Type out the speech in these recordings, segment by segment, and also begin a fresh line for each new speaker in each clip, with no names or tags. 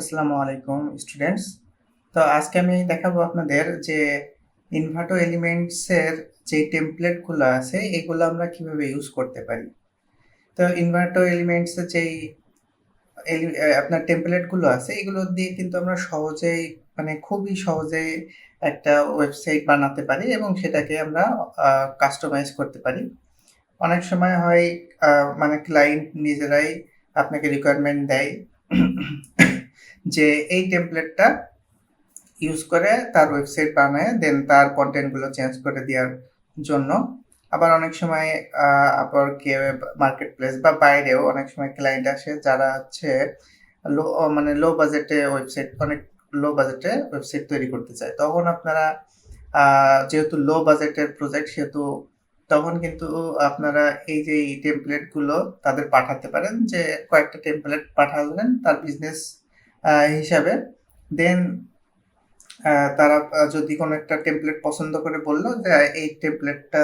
আসসালামু আলাইকুম স্টুডেন্টস তো আজকে আমি দেখাবো আপনাদের যে ইনভার্টো এলিমেন্টসের যে টেমপ্লেটগুলো আছে, এগুলো আমরা কীভাবে ইউজ করতে পারি। তো ইনভার্টো এলিমেন্টসের যেই আপনার টেমপ্লেটগুলো আছে, এগুলো দিয়ে কিন্তু আমরা সহজেই মানে খুবই সহজেই একটা ওয়েবসাইট বানাতে পারি এবং সেটাকে আমরা কাস্টমাইজ করতে পারি। অনেক সময় হয় মানে ক্লায়েন্ট নিজেরাই আপনাকে রিকোয়ারমেন্ট দেয়। যে এই টেমপ্লেটটা ইউজ করে তার ওয়েবসাইট বানায় দেন তার কন্টেন্টগুলো চেঞ্জ করে দেওয়ার জন্য। আবার অনেক সময় আবার কেউ মার্কেট প্লেস বা বাইরেও অনেক সময় ক্লায়েন্ট আসে যারা হচ্ছে লো মানে লো বাজেটে ওয়েবসাইট অনেক লো বাজেটে ওয়েবসাইট তৈরি করতে চায়। তখন আপনারা যেহেতু লো বাজেটের প্রজেক্ট সেহেতু তখন কিন্তু আপনারা এই যে এই টেমপ্লেটগুলো তাদের পাঠাতে পারেন যে কয়েকটা টেমপ্লেট পাঠালেন, তার বিজনেস হিসাবে। দেন তারা যদি কোনো একটা টেমপ্লেট পছন্দ করে বলল যে এই টেমপ্লেটটা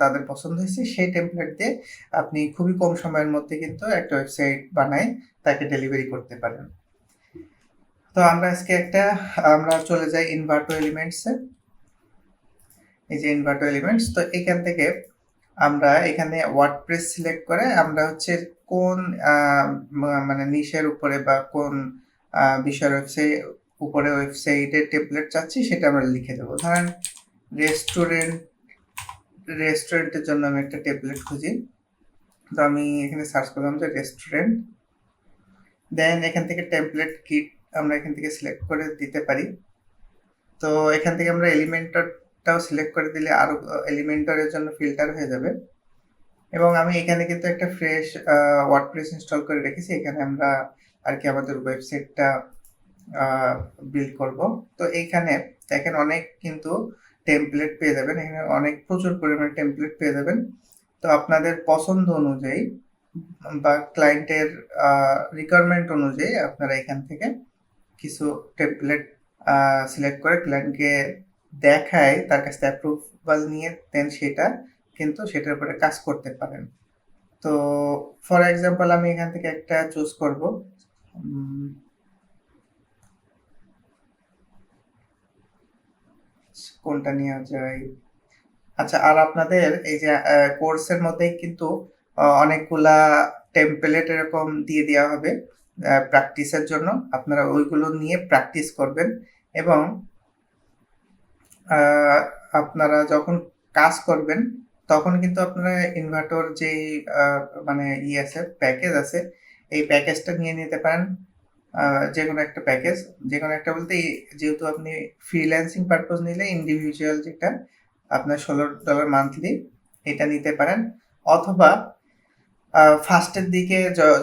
তাদের পছন্দ হয়েছে সেই টেমপ্লেট দিয়ে আপনি খুবই কম সময়ের মধ্যে কিন্তু একটা ওয়েবসাইট বানায়, তাকে ডেলিভারি করতে পারেন। তো আমরা আজকে একটা, আমরা চলে যাই ইনভার্টো এলিমেন্টসে এই যে ইনভার্টো এলিমেন্টস তো এখান থেকে আমরা এখানে ওয়ার্ডপ্রেস সিলেক্ট করে আমরা হচ্ছে কোন মানে নিশের উপরে বা কোন বিষয়ের ওয়েবসাইট উপরে ওয়েবসাইটের টেমপ্লেট চাচ্ছি, সেটা আমরা লিখে দেবো। ধরেন রেস্টুরেন্ট রেস্টুরেন্টের জন্য আমি একটা টেমপ্লেট খুঁজি। তো আমি এখানে সার্চ করলাম যে রেস্টুরেন্ট দেন এখান থেকে টেমপ্লেট কিট আমরা এখান থেকে সিলেক্ট করে দিতে পারি। তো এখান থেকে আমরা এলিমেন্টরটাও সিলেক্ট করে দিলে আরও এলিমেন্টরের জন্য ফিল্টার হয়ে যাবে। এবং আমি এখানে কিন্তু একটা ফ্রেশ ওয়ার্ডপ্রেস ইনস্টল করে রেখেছি। এখানে আমরা আর কি আমাদের ওয়েবসাইটটা বিল্ড করব। তো এইখানে দেখেন অনেক কিন্তু টেমপ্লেট পেয়ে যাবেন। এখানে অনেক প্রচুর পরিমাণে টেমপ্লেট পেয়ে যাবেন। তো আপনাদের পছন্দ অনুযায়ী বা ক্লায়েন্টের রিকোয়ারমেন্ট অনুযায়ী আপনারা এখান থেকে কিছু টেমপ্লেট সিলেক্ট করে ক্লায়েন্টকে দেখায়, তার কাছ থেকে অ্যাপ্রুভাল নিয়ে দেন সেটা, কিন্তু সেটার উপরে কাজ করতে পারেন। তো ফর এক্সাম্পল আমি এখান থেকে একটা চুজ করব। কোনটা নেওয়া যায় আচ্ছা আর আপনাদের এই যে কোর্সের মধ্যেই কিন্তু অনেকগুলা টেমপ্লেট এরকম দিয়ে দেওয়া হবে প্র্যাকটিসের জন্য। আপনারা ওইগুলো নিয়ে প্র্যাকটিস করবেন এবং আপনারা যখন কাজ করবেন, তখন কিন্তু আপনারা ইনভার্টর যে মানে ই আছে প্যাকেজ আছে এই প্যাকেজটা নিয়ে নিতে পারেন যে কোনো একটা প্যাকেজ যে কোনো একটা বলতে যেহেতু আপনি ফ্রিল্যান্সিং পারপোজ নিলে ইন্ডিভিজুয়াল যেটা আপনার ষোলো ডলার মান্থলি এটা নিতে পারেন, অথবা ফার্স্টের দিকে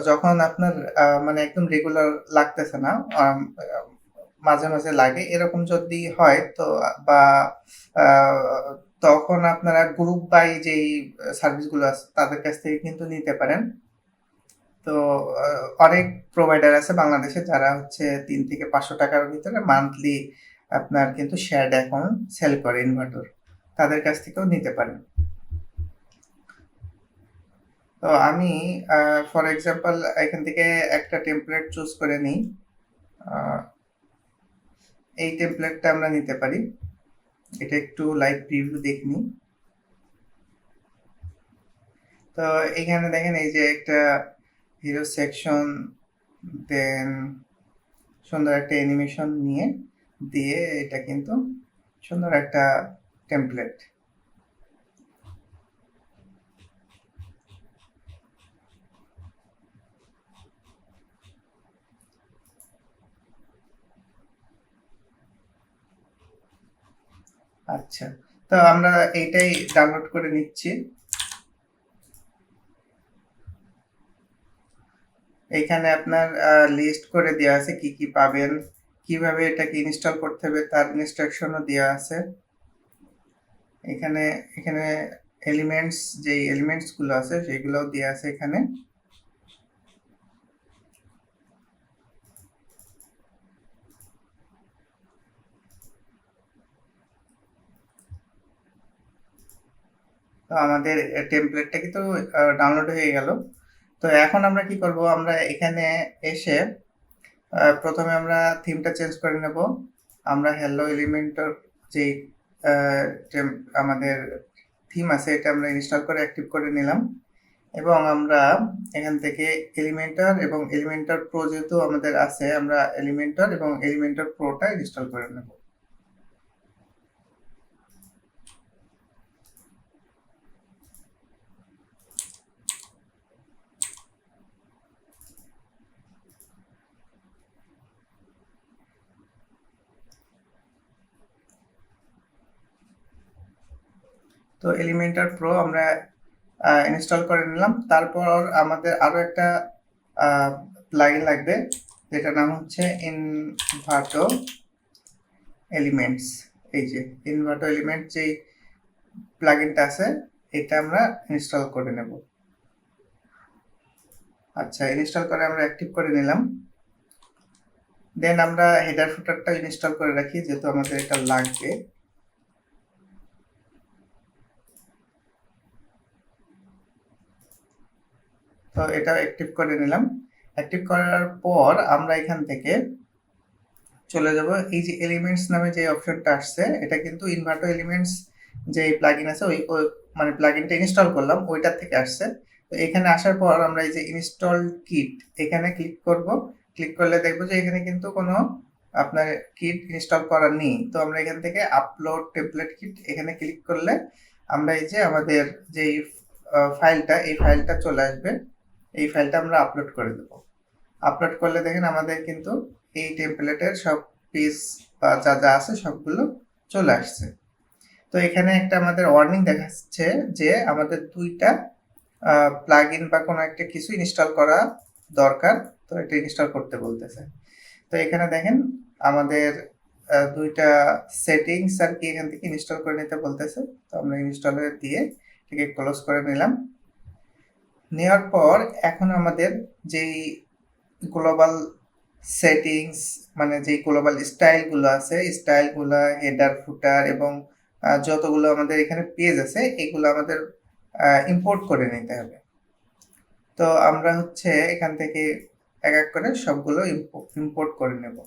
যখন আপনার মানে একদম রেগুলার লাগতেছে না মাঝে মাঝে লাগে, এরকম যদি হয় তো, বা তখন আপনারা গ্রুপ বাই যেই সার্ভিসগুলো আছে তাদের কাছ থেকে কিন্তু নিতে পারেন। তো অনেক প্রোভাইডার আছে বাংলাদেশে যারা হচ্ছে তিন থেকে পাঁচশো টাকার ভিতরে মান্থলি আপনার কিন্তু শেয়ার্ড অ্যাকাউন্ট সেল করে ইনভার্টার তাদের কাছ থেকেও নিতে পারেন। তো আমি ফর এক্সাম্পল এখান থেকে একটা টেমপ্লেট চুজ করে নিই। এই টেমপ্লেটটা আমরা নিতে পারি। এটা একটু লাইভ প্রিভিউ দেখে নিই। তো এখানে দেখেন এই যে একটা হিরো সেকশন দেন সুন্দর একটা অ্যানিমেশন নিয়ে দিয়ে এটা কিন্তু সুন্দর একটা টেমপ্লেট আচ্ছা তো আমরা এইটাই ডাউনলোড করে নিচ্ছি। এখানে আপনার লিস্ট করে দেওয়া আছে কি কি পাবেন, কীভাবে এটাকে ইনস্টল করতে হবে তার ইনস্ট্রাকশনও দেওয়া আছে। এখানে এখানে এলিমেন্টস যে এলিমেন্টসগুলো আছে সেগুলোও দেওয়া আছে এখানে। তো আমাদের টেমপ্লেটটা কিন্তু ডাউনলোড হয়ে গেল। তো এখন আমরা কি করব? আমরা এখানে এসে প্রথমে আমরা থিমটা চেঞ্জ করে নেব। আমরা হ্যালো এলিমেন্টর যে আমাদের থিম আছে, এটা আমরা ইনস্টল করে অ্যাক্টিভ করে নিলাম। এবং আমরা এখান থেকে এলিমেন্টর এবং এলিমেন্টর প্রো যেহেতু আমাদের আছে, আমরা এলিমেন্টর এবং এলিমেন্টর প্রোটা ইনস্টল করে নেব। তো এলিমেন্টার প্রো আমরা ইনস্টল করে নিলাম। তারপর আমাদের আরও একটা প্লাগইন লাগবে। যেটার নাম হচ্ছে ইনভার্টো এলিমেন্টস এই যে ইনভার্টো এলিমেন্ট যেই প্লাগইনটা আছে, এটা আমরা ইনস্টল করে নেব। আচ্ছা ইনস্টল করে আমরা অ্যাক্টিভ করে নিলাম। দেন আমরা হেডার ফুটারটা ইনস্টল করে রাখি, যেহেতু আমাদের এটা লাগবে। তো এটা অ্যাক্টিভ করে নিলাম। অ্যাক্টিভ করার পর আমরা এখান থেকে চলে যাব। এই যে এলিমেন্টস নামে যে অপশনটা আসছে, এটা কিন্তু ইনভার্টো এলিমেন্টস যে প্লাগইন আছে, ওই মানে প্লাগইনটা ইনস্টল করলাম, ওইটার থেকে আসছে। তো এখানে আসার পর আমরা এই যে ইনস্টল কিট এখানে ক্লিক করব। ক্লিক করলে দেখব যে এখানে কিন্তু কোনো আপনার কিট ইনস্টল করা নেই। তো আমরা এখান থেকে আপলোড টেমপ্লেট কিট এখানে ক্লিক করলে আমরা এই যে আমাদের যে ফাইলটা এই ফাইলটা চলে আসবে। এই ফাইলটা আমরা আপলোড করে দেবো। আপলোড করলে দেখেন আমাদের কিন্তু এই টেমপ্লেটের সব পেজ বা যা যা আছে সবগুলো চলে আসছে। তো এখানে একটা আমাদের ওয়ার্নিং দেখাচ্ছে যে আমাদের দুইটা প্লাগ ইন বা কোনো একটা কিছু ইনস্টল করা দরকার, তো এটা ইনস্টল করতে বলতেছে। তো এখানে দেখেন আমাদের দুইটা সেটিংস আর কি এখান থেকে ইনস্টল করে নিতে বলতেছে। তো আমরা ইনস্টলে দিয়ে এটাকে ক্লোজ করে নিলাম। নেওয়ার পর এখন আমাদের যেই গ্লোবাল সেটিংস মানে যে গ্লোবাল স্টাইলগুলো আছে স্টাইলগুলো হেডার ফুটার এবং যতগুলো আমাদের এখানে পেজ আছে, এগুলো আমাদের ইম্পোর্ট করে নিতে হবে। তো আমরা হচ্ছে এখান থেকে এক এক করে সবগুলো ইম্পোর্ট করে নেব।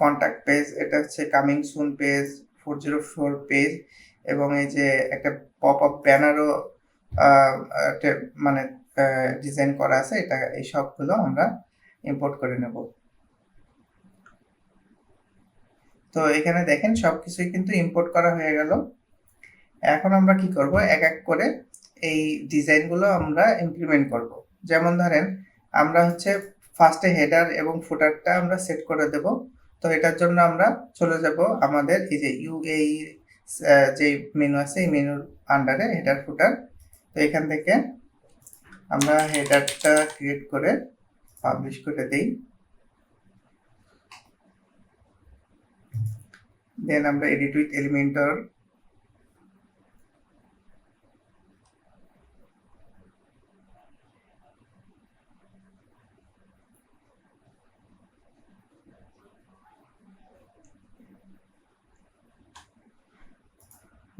কন্ট্যাক্ট পেজ এটা হচ্ছে coming soon page four zero four page এবং এই যে একটা পপ আপ ব্যানারও মানে ডিজাইন করা আছে, এটা এই সবগুলো আমরা ইম্পোর্ট করে নেব। তো এখানে দেখেন সব কিছুই কিন্তু ইম্পোর্ট করা হয়ে গেল। এখন আমরা কি করব? এক এক করে এই ডিজাইনগুলো আমরা ইমপ্লিমেন্ট করব। যেমন ধরেন, আমরা হচ্ছে ফার্স্টে হেডার এবং ফুটারটা আমরা সেট করে দেব। তো এটার জন্য আমরা চলে যাব আমাদের এই যে ইউএই যে মেনু আছে, এই মেনুর আন্ডারে হেডার ফুটার তো এখান থেকে আমরা হেডারটা ক্রিয়েট করে পাবলিশ করে দিই। দেন আমরা এডিট উইথ এলিমেন্টর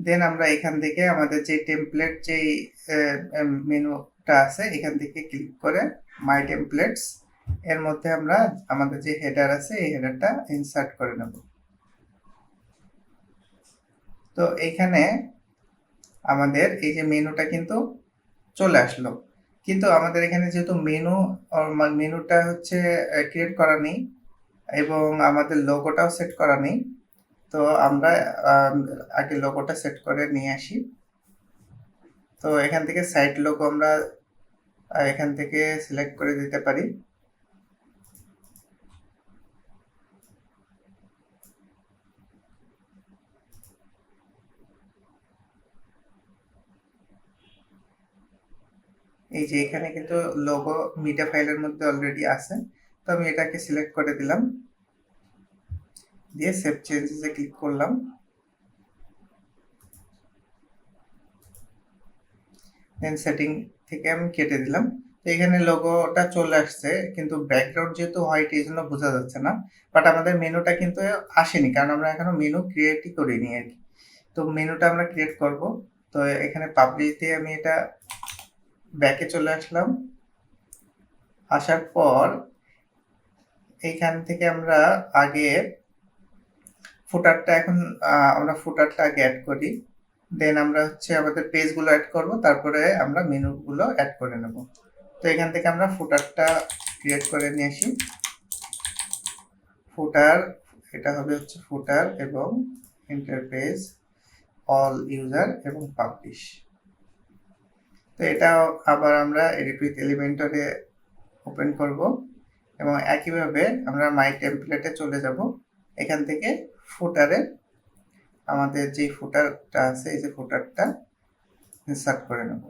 দেন আমরা এখান থেকে আমাদের যে টেমপ্লেট যে মেনুটা আছে, এখান থেকে ক্লিক করে মাই টেমপ্লেটস এর মধ্যে আমরা আমাদের যে হেডার আছে, এই হেডারটা ইনসার্ট করে নেব। তো এইখানে আমাদের এই যে মেনুটা কিন্তু চলে আসলো। কিন্তু আমাদের এখানে যেহেতু মেনু মেনুটা হচ্ছে ক্রিয়েট করা নেই, এবং আমাদের লোগোটাও সেট করা নেই তো আমরা আম, আগে লোগোটা সেট করে নিয়ে আসি। তো এখান থেকে সাইট লোগো আমরা এখান থেকে সিলেক্ট করে দিতে পারি। এই যে এখানে কিন্তু লোগো মিডিয়া ফাইলের মধ্যে অলরেডি আছে। তো আমি এটাকে সিলেক্ট করে দিলাম। দিয়ে সেভ চেঞ্জেসে ক্লিক করলাম। দেন সেটিং থেকে আমি কেটে দিলাম। তো এখানে লোগোটা চলে আসছে, কিন্তু ব্যাকগ্রাউন্ড যেহেতু হোয়াইট এই জন্য বোঝা যাচ্ছে না। বাট আমাদের মেনুটা কিন্তু আসেনি, কারণ আমরা এখনও মেনু ক্রিয়েটই করিনি আর কি। তো মেনুটা আমরা ক্রিয়েট করব। তো এখানে পাবলিশ দিয়ে আমি এটা ব্যাকে চলে আসলাম। আসার পর এইখান থেকে আমরা আগে ফুটারটা এখন আমরা ফুটারটা আগে অ্যাড করি। দেন আমরা হচ্ছে আমাদের পেজগুলো অ্যাড করব, তারপরে আমরা মেনুগুলো অ্যাড করে নেব। তো এখান থেকে আমরা ফুটারটা ক্রিয়েট করে নিয়ে আসি। ফুটার এটা হবে হচ্ছে ফুটার এবং ইন্টারফেস অল ইউজার এবং পাবলিশ তো এটা আবার আমরা এডিট উইথ এলিমেন্টরে ওপেন করব এবং একইভাবে আমরা মাই টেমপ্লেটে চলে যাব। এখান থেকে ফুটারে আমাদের যে ফুটারটা আছে, এই যে ফুটারটা ইনসার্ট করে নেব।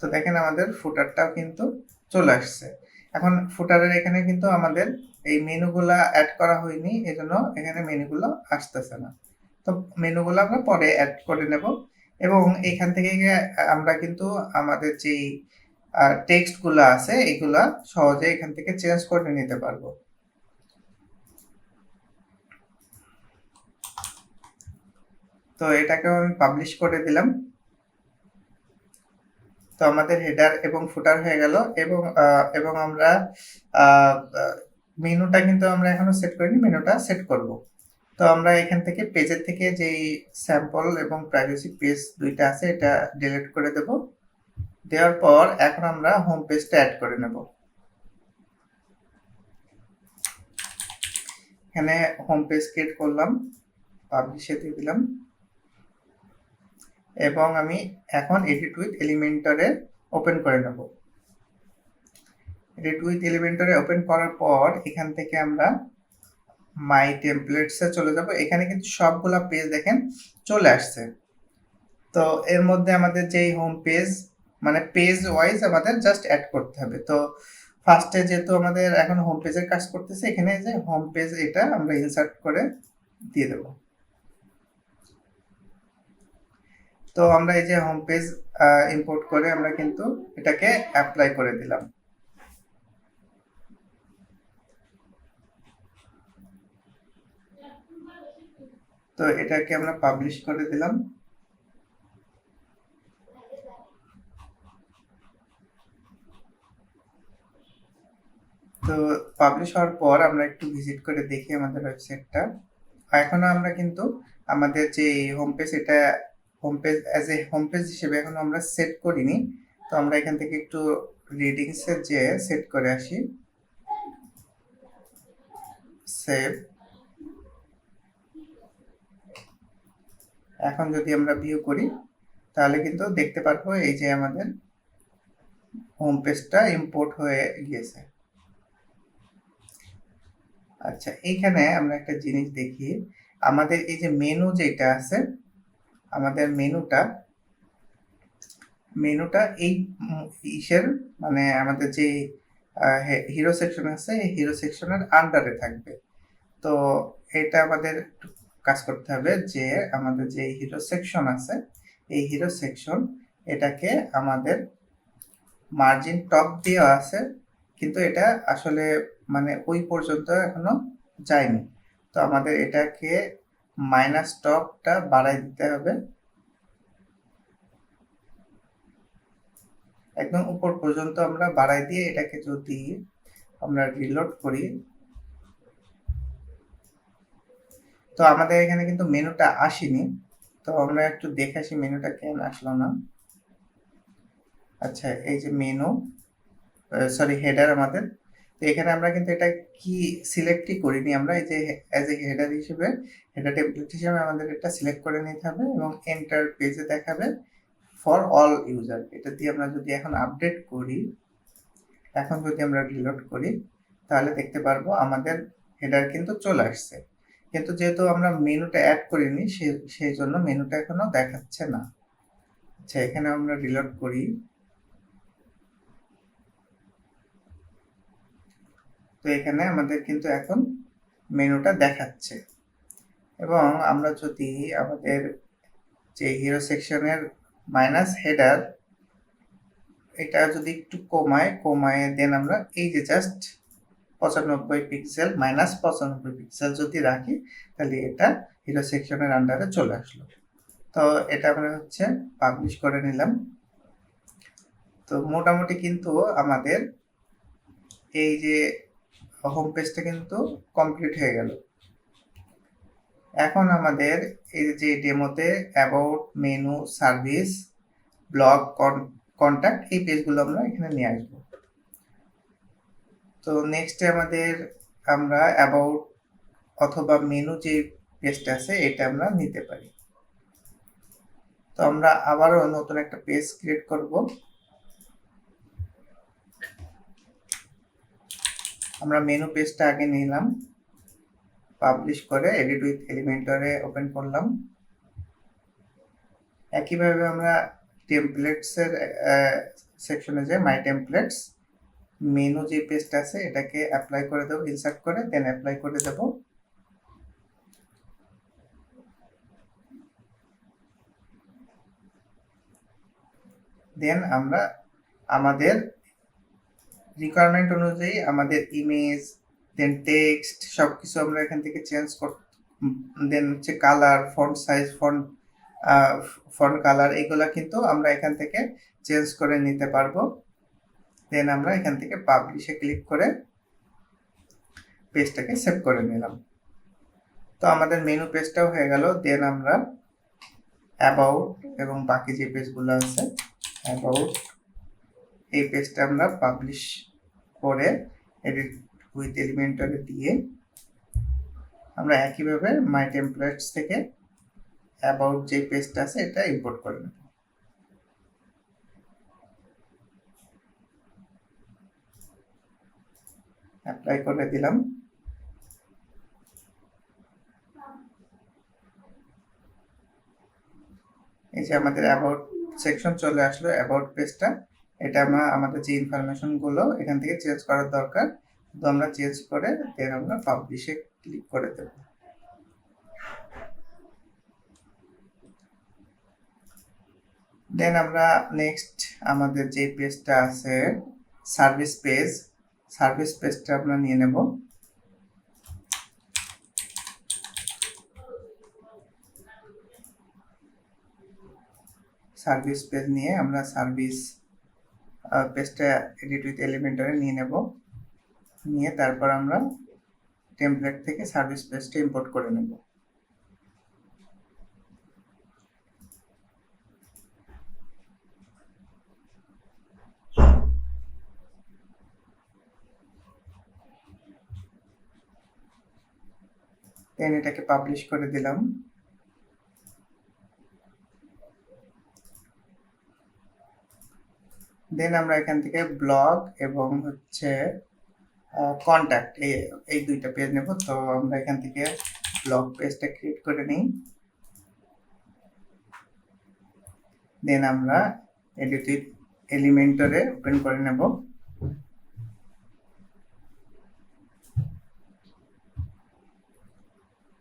তো দেখেন আমাদের ফুটারটাও কিন্তু চলে আসছে। এখন ফুটারের এখানে কিন্তু আমাদের এই মেনুগুলা অ্যাড করা হয়নি, এজন্য এখানে মেনুগুলো আসতেছে না। তো মেনুগুলো আমরা পরে অ্যাড করে নেব এবং এখান থেকে আমরা কিন্তু আমাদের যেই টেক্সটগুলো আছে, এগুলা সহজে এখান থেকে চেঞ্জ করে নিতে পারব। তো এটাকেও আমি পাবলিশ করে দিলাম। তো আমাদের হেডার এবং ফুটার হয়ে গেল এবং এবং আমরা মেনুটা কিন্তু আমরা এখনও সেট করিনি, মেনুটা সেট করব। তো আমরা এখান থেকে পেজের থেকে যেই স্যাম্পল এবং প্রাইভেসি পেজ দুইটা আছে, এটা ডিলিট করে দেব। দেওয়ার পর এখন আমরা হোম পেজটা অ্যাড করে নেব। এখানে হোম পেজ ক্রিয়েট করলাম পাবলিশে দিয়ে দিলাম। এবং আমি এখন এডিট উইথ এলিমেন্টরে ওপেন করে নেব। এডিট উইথ এলিমেন্টরে ওপেন করার পর এখান থেকে আমরা মাই টেমপ্লেটসে চলে যাব। এখানে কিন্তু সবগুলা পেজ দেখেন চলে আসছে। তো এর মধ্যে আমাদের যেই হোম পেজ মানে পেজ ওয়াইজ আমাদের জাস্ট অ্যাড করতে হবে। তো ফার্স্টে যেহেতু আমাদের এখন হোম পেজের কাজ করতেছে, এখানে যে হোম পেজ এটা আমরা ইনসার্ট করে দিয়ে দেবো। তো আমরা এই যে হোম পেজ ইম্পোর্ট করে আমরা কিন্তু এটাকে অ্যাপ্লাই করে দিলাম। তো এটাকে আমরা পাবলিশ করে দিলাম। তো পাবলিশ হওয়ার পর আমরা একটু ভিজিট করে দেখি আমাদের ওয়েবসাইটটা এখনও আমরা কিন্তু আমাদের যে হোম পেজ এটা home page as a home page হিসেবে এখন আমরা সেট করিনি। তো আমরা এখান থেকে একটু রিডিংসে যে সেট করে আসি। সেভ এখন যদি আমরা ভিউ করি, তাহলে কিন্তু দেখতে পারব এই যে আমাদের হোম পেজটা ইম্পোর্ট হয়ে গিয়েছে। আচ্ছা এইখানে আমরা একটা জিনিস দেখি। আমাদের এই যে মেনু যেটা আছে আমাদের মেনুটা মেনুটা এই ইসের মানে আমাদের যে হিরো সেকশন আছে হিরো সেকশনের আন্ডারে থাকবে। তো এটা আমাদের কাজ করতে হবে যে, আমাদের যে হিরো সেকশন আছে, এই হিরো সেকশন এটাকে আমাদের মার্জিন টপ দেওয়া আছে, কিন্তু এটা আসলে মানে ওই পর্যন্ত এখনও যায়নি। তো আমাদের এটাকে মাইনাস টপটা বাড়াই দিতে হবে। একদম উপর পর্যন্ত আমরা বাড়াই দিয়ে এটাকে যদি আমরা রিলোড করি, তো আমাদের এখানে কিন্তু মেনুটা আসেনি। তো আমরা একটু দেখে আসি মেনুটা কেন আসলো না। আচ্ছা এই যে মেনু সরি হেডার আমাদের। এখানে আমরা কিন্তু এটা কি সিলেক্টই করিনি আমরা, এই যে অ্যাজ এ হেডার হিসেবে হেডার টেমপ্লেট হিসেবে আমাদের এটা সিলেক্ট করে নিতে হবে এবং এন্টার পেজে দেখাবে ফর অল ইউজার এটা দিয়ে আমরা যদি এখন আপডেট করি, এখন যদি আমরা রিলোড করি, তাহলে দেখতে পারব আমাদের হেডার কিন্তু চলে আসছে। কিন্তু যেহেতু আমরা মেনুটা অ্যাড করিনি সেই জন্য মেনুটা এখনও দেখাচ্ছে না। আচ্ছা এখানে আমরা রিলোড করি। তো এখানে আমাদের কিন্তু এখন মেনুটা দেখাচ্ছে। এবং আমরা যদি আমাদের যে হিরো সেকশনের মাইনাস হেডার এটা যদি একটু কমায় কমায় দেন আমরা এই যে জাস্ট পঁচানব্বই পিক্সেল মাইনাস পঁচানব্বই পিক্সেল যদি রাখি, তাহলে এটা হিরো সেকশনের আন্ডারে চলে আসলো। তো এটা আমরা হচ্ছে পাবলিশ করে নিলাম। তো মোটামুটি কিন্তু আমাদের এই যে হোম পেজটা কিন্তু কমপ্লিট হয়ে গেল। এখন আমাদের এই যে ডেমোতে about menu service blog contact এই পেজগুলো আমরা এখানে নিয়ে আসব। তো নেক্সটে আমাদের আমরা অ্যাবাউট অথবা মেনু যে পেজটা আছে এটা আমরা নিতে পারি। তো আমরা আবারও নতুন একটা পেজ ক্রিয়েট করব। আমরা মেনু পেজটা আগে নিলাম পাবলিশ করে এডিট উইথ এলিমেন্টরে ওপেন করলাম। একইভাবে আমরা টেমপ্লেটসের সেকশনে যে মাই টেমপ্লেটস মেনু যে পেজটা আছে এটাকে অ্যাপ্লাই করে দেবো ইনসার্ট করে দেন অ্যাপ্লাই করে দেব। দেন আমরা আমাদের রিকোয়ারমেন্ট অনুযায়ী আমাদের ইমেজ দেন টেক্সট সব কিছু আমরা এখান থেকে চেঞ্জ কর দেন হচ্ছে colour font size font font colour এগুলা কিন্তু আমরা এখান থেকে চেঞ্জ করে নিতে পারব। দেন আমরা এখান থেকে পাবলিশে ক্লিক করে পেজটাকে সেভ করে নিলাম। তো আমাদের মেনু পেজটাও হয়ে গেল। দেন আমরা অ্যাবাউট এবং বাকি যে পেজগুলো আছে অ্যাবাউট এই পেজটা আমরা পাবলিশ করে এডিট উইথ এলিমেন্টারে দিয়ে আমরা একইভাবে মাই টেমপ্লেটস থেকে অ্যাবাউট যে পেজটা আছে এটা ইম্পোর্ট করে নেব। অ্যাপ্লাই করে দিলাম। এই যে আমাদের অ্যাবাউট সেকশন চলে আসলো অ্যাবাউট পেজটা এটা আমরা, আমাদের যে ইনফরমেশনগুলো এখান থেকে চেঞ্জ করার দরকার তো আমরা চেঞ্জ করে দেন আমরা পাবলিশে ক্লিক করে দেব। দেন আমরা নেক্সট আমাদের যে পেজটা আছে সার্ভিস পেজ সার্ভিস পেজটা আমরা নিয়ে নেব। সার্ভিস পেজ নিয়ে আমরা সার্ভিস পেজটা এডিট উইথ এলিমেন্টারে নিয়ে নেব। নিয়ে তারপর আমরা টেমপ্লেট থেকে সার্ভিস পেজটা ইম্পোর্ট করে নেব। এটাকে পাবলিশ করে দিলাম। দেন আমরা এখান থেকে ব্লগ এবং হচ্ছে কন্ট্যাক্ট এই এই দুইটা পেজ নেব। তো আমরা এখান থেকে ব্লগ পেজটা ক্রিয়েট করে নিই। দেন আমরা এডিট এলিমেন্টরে ওপেন করে নেব।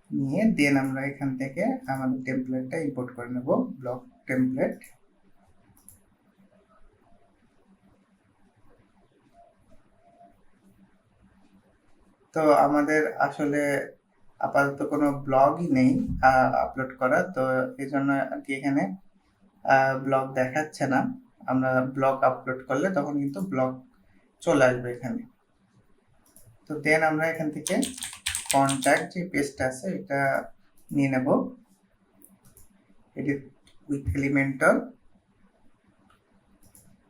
নিয়ে দেন আমরা এখান থেকে আমাদের টেমপ্লেটটা ইম্পোর্ট করে নেব। ব্লক টেমপ্লেট তো আমাদের আসলে আপাতত কোনো ব্লগই নেই আপলোড করা তো এই জন্য আর কি এখানে ব্লগ দেখাচ্ছে না। আমরা ব্লগ আপলোড করলে তখন কিন্তু ব্লগ চলে আসবে এখানে। তো দেন আমরা এখান থেকে কন্ট্যাক্ট যে পেজটা আছে এটা নিয়ে নেব। এডিট উইথ এলিমেন্টর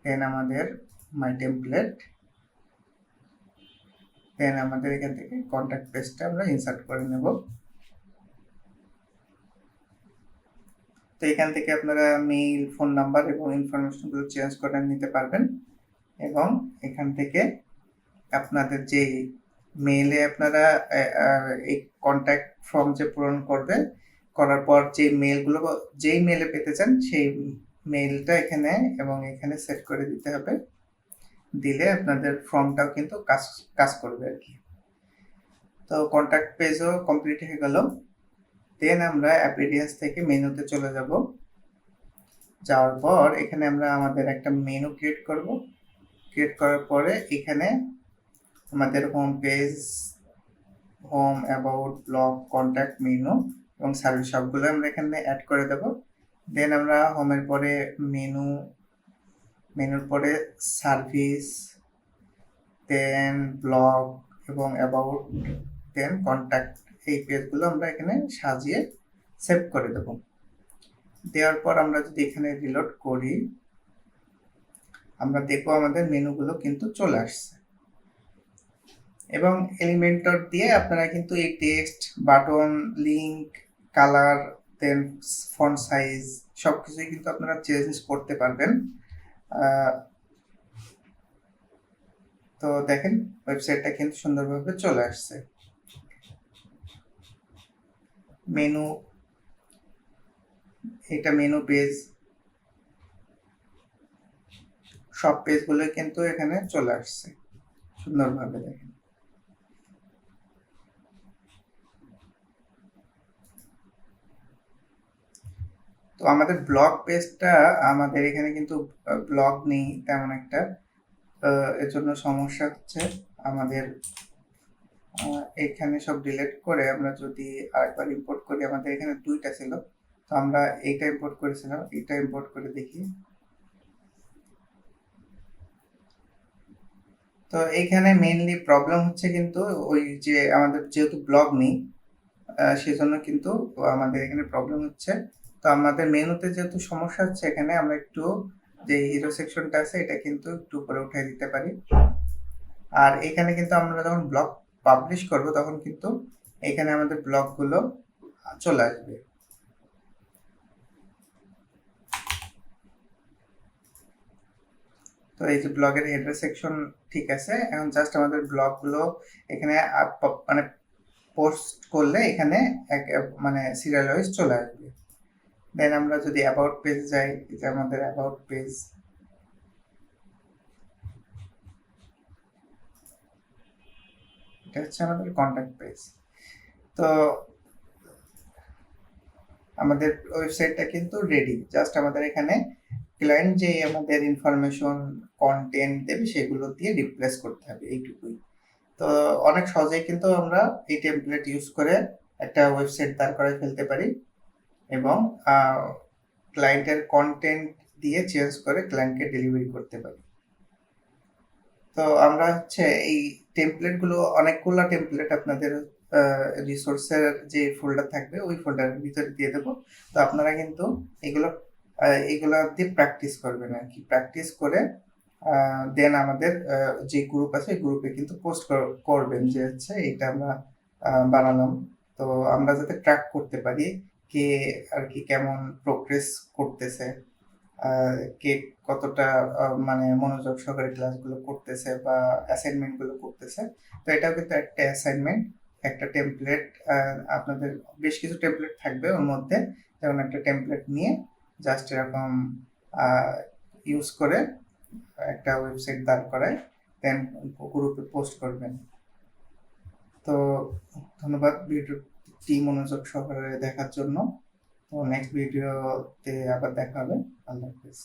দেন আমাদের মাই টেমপ্লেট দেন আমাদের এখান থেকে কন্ট্যাক্ট পেজটা আমরা ইনসার্ট করে নেব। তো এখান থেকে আপনারা মেইল ফোন নাম্বার এবং ইনফরমেশনগুলো চেঞ্জ করে নিতে পারবেন এবং এখান থেকে আপনাদের যে মেইলে আপনারা এই কন্ট্যাক্ট ফর্ম যে পূরণ করবে, করার পর যে মেইলগুলো যেই মেইলে পেতে চান সেই মেইলটা এখানে এবং এখানে সেট করে দিতে হবে। দিলে আপনাদের ফর্মটাও কিন্তু কাজ কাজ করবে আর কি। তো কন্ট্যাক্ট পেজও কমপ্লিট হয়ে গেল। দেন আমরা অ্যাপিডিয়েন্স থেকে মেনুতে চলে যাব। যাওয়ার পর এখানে আমরা আমাদের একটা মেনু ক্রিয়েট করব। ক্রিয়েট করার পরে এখানে আমাদের home page home about blog contact menu এবং সার্ভিস সবগুলো আমরা এখানে অ্যাড করে দেব। দেন আমরা হোমের পরে মেনু মেনুর পরে সার্ভিস দেন ব্লগ এবং অ্যাবাউট দেন কন্ট্যাক্ট এই পেজগুলো আমরা এখানে সাজিয়ে সেভ করে দেব। দেওয়ার পর আমরা যদি এখানে রিলোড করি, আমরা দেখব আমাদের মেনুগুলো কিন্তু চলে আসছে। এবং এলিমেন্টর দিয়ে আপনারা কিন্তু এই text button link colour then font size সব কিছুই কিন্তু আপনারা চেঞ্জ করতে পারবেন। তো দেখেন ওয়েবসাইটটা কিন্তু সুন্দরভাবে চলে আসছে। মেনু এটা মেনু পেজ সব পেজগুলো কিন্তু এখানে চলে আসছে। সুন্দরভাবে দেখেন। তো আমাদের ব্লগ পেজটা আমাদের এখানে কিন্তু ব্লগ নেই তেমন একটা। এর জন্য সমস্যা হচ্ছে আমাদের এখানে সব ডিলিট করে আমরা যদি আরেকবার ইম্পোর্ট করি, আমাদের এখানে দুইটা ছিল। তো আমরা এইটা ইম্পোর্ট করেছিলাম এটা ইম্পোর্ট করে দেখি। তো এইখানে মেইনলি প্রবলেম হচ্ছে কিন্তু ওই যে আমাদের যেহেতু ব্লগ নেই সেজন্য কিন্তু আমাদের এখানে প্রবলেম হচ্ছে। তো আমাদের মেনুতে যেহেতু সমস্যা হচ্ছে এখানে, আমরা একটু যে হিরো সেকশনটা আছে, এটা কিন্তু একটু উপরে উঠিয়ে দিতে পারি। আর এখানে কিন্তু আমরা যখন ব্লগ পাবলিশ করব, তখন কিন্তু এখানে আমাদের ব্লগগুলো চলে আসবে। তো এই যে ব্লগের হেডার সেকশন ঠিক আছে, এখন জাস্ট আমাদের ব্লগগুলো এখানে মানে পোস্ট করলে এখানে এক মানে সিরিয়াল ওয়াইজ চলে আসবে। দেন আমরা যদি অ্যাবাউট পেজ যাই যে আমাদের অ্যাবাউট পেজ এটা হচ্ছে আমাদের কন্ট্যাক্ট পেজ তো আমাদের ওয়েবসাইটটা কিন্তু রেডি জাস্ট আমাদের এখানে ক্লায়েন্ট যে আমাদের ইনফরমেশন কন্টেন্ট দেবে, সেগুলো দিয়ে রিপ্লেস করতে হবে এইটুকুই। তো অনেক সহজেই কিন্তু আমরা এই টেমপ্লেট ইউজ করে একটা ওয়েবসাইট দাঁড় করায় ফেলতে পারি। এবং ক্লায়েন্টের কন্টেন্ট দিয়ে চেঞ্জ করে ক্লায়েন্টকে ডেলিভারি করতে পারি। তো আমরা হচ্ছে এই টেমপ্লেটগুলো অনেকগুলো টেমপ্লেট আপনাদের রিসোর্সের যে ফোল্ডার থাকবে, ওই ফোল্ডারের ভিতরে দিয়ে দেবো। তো আপনারা কিন্তু এগুলো এগুলো দিয়ে প্র্যাকটিস করবেন আর কি। প্র্যাকটিস করে দেন আমাদের যে গ্রুপ আছে, ওই গ্রুপে কিন্তু পোস্ট করবেন যে হচ্ছে এটা আমরা বানালাম। তো আমরা যাতে ট্র্যাক করতে পারি কে আর কি কেমন প্রোগ্রেস করতেছে কে কতটা মানে মনোযোগ সহকারে ক্লাসগুলো করতেছে বা অ্যাসাইনমেন্টগুলো করতেছে, তো এটাও কিন্তু একটা অ্যাসাইনমেন্ট একটা টেমপ্লেট আপনাদের বেশ কিছু টেমপ্লেট থাকবে ওর মধ্যে, যেমন একটা টেমপ্লেট নিয়ে জাস্ট এরকম ইউজ করে একটা ওয়েবসাইট দাঁড় করায় দেন গ্রুপে পোস্ট করবেন। তো ধন্যবাদ ভিডিওটি মনোযোগ সহকারে দেখার জন্য। তো নেক্সট ভিডিওতে আবার দেখা হবে। আল্লাহ হাফিজ।